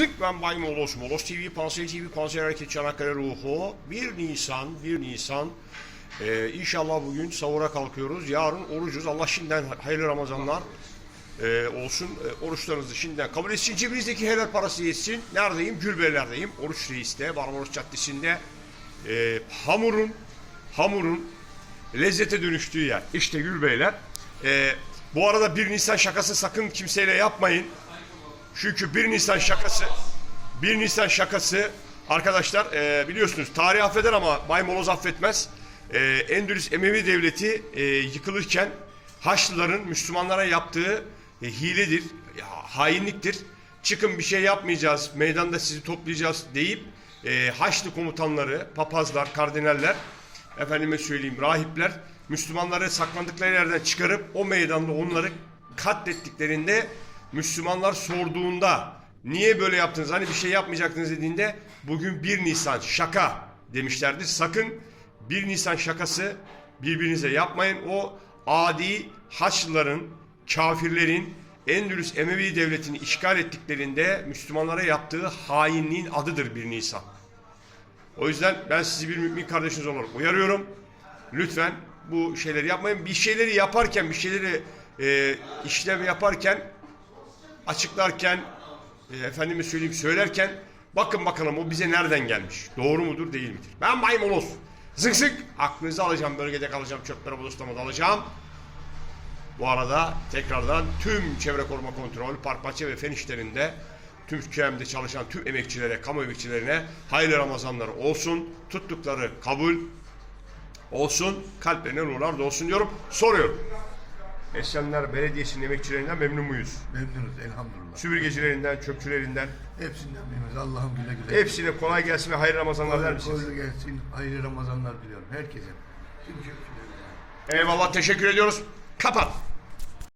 Zık ben Bay Molos. Molos TV, Panser TV, Panser Hareket Çanakkale Ruhu. 1 Nisan, 1 Nisan. Ee, inşallah bugün sahura kalkıyoruz. Yarın orucuz. Allah şimdiden hayırlı Ramazanlar e, olsun. E, oruçlarınızı şimdiden kabul etsin. Cebinizdeki helal parası yetsin. Neredeyim? Gülbeyler'deyim. Oruç Reis'te, Barbaros Caddesi'nde. E, hamurun, hamurun lezzete dönüştüğü yer. İşte Gülbeyler. E, bu arada 1 Nisan şakası sakın kimseyle yapmayın. Çünkü 1 Nisan şakası 1 Nisan şakası arkadaşlar e, biliyorsunuz tarih affeder ama Bay Moloz affetmez. E, Endülüs Emevi Devleti e, yıkılırken Haçlıların Müslümanlara yaptığı e, hiledir, ya, hainliktir. Çıkın bir şey yapmayacağız, meydanda sizi toplayacağız deyip e, Haçlı komutanları, papazlar, kardinaller, efendime söyleyeyim rahipler Müslümanları saklandıkları yerden çıkarıp o meydanda onları katlettiklerinde Müslümanlar sorduğunda niye böyle yaptınız hani bir şey yapmayacaktınız dediğinde bugün 1 Nisan şaka demişlerdir. Sakın 1 Nisan şakası birbirinize yapmayın. O adi Haçlıların, kafirlerin Endülüs Emevi devletini işgal ettiklerinde Müslümanlara yaptığı hainliğin adıdır 1 Nisan. O yüzden ben sizi bir mümin kardeşiniz olarak uyarıyorum. Lütfen bu şeyleri yapmayın. Bir şeyleri yaparken, bir şeyleri e, işlem yaparken, açıklarken, e, efendime söyleyeyim söylerken bakın bakalım o bize nereden gelmiş? Doğru mudur, değil midir? Ben maymanoz. Zık zık aklınızı alacağım, bölgede kalacağım, çöplere bodoslama alacağım. Bu arada tekrardan tüm çevre koruma kontrol, park bahçe ve fen işlerinde Türkiye'mde çalışan tüm emekçilere, kamu emekçilerine hayırlı Ramazanları olsun. Tuttukları kabul olsun. Kalplerine nurlar dolsun diyorum. Soruyorum. Esenler Belediyesi'nin emekçilerinden memnun muyuz? Memnunuz elhamdülillah. Süpürgecilerinden, çöpçülerinden Hepsinden memnunuz. Allah'ım güle güle. hepsine kolay gelsin ve hayırlı Ramazanlar der Kolay misiniz? kolay gelsin. Hayırlı Ramazanlar diliyorum herkese. Tüm çöpçülerimize. Eyvallah teşekkür ediyoruz. Kapat.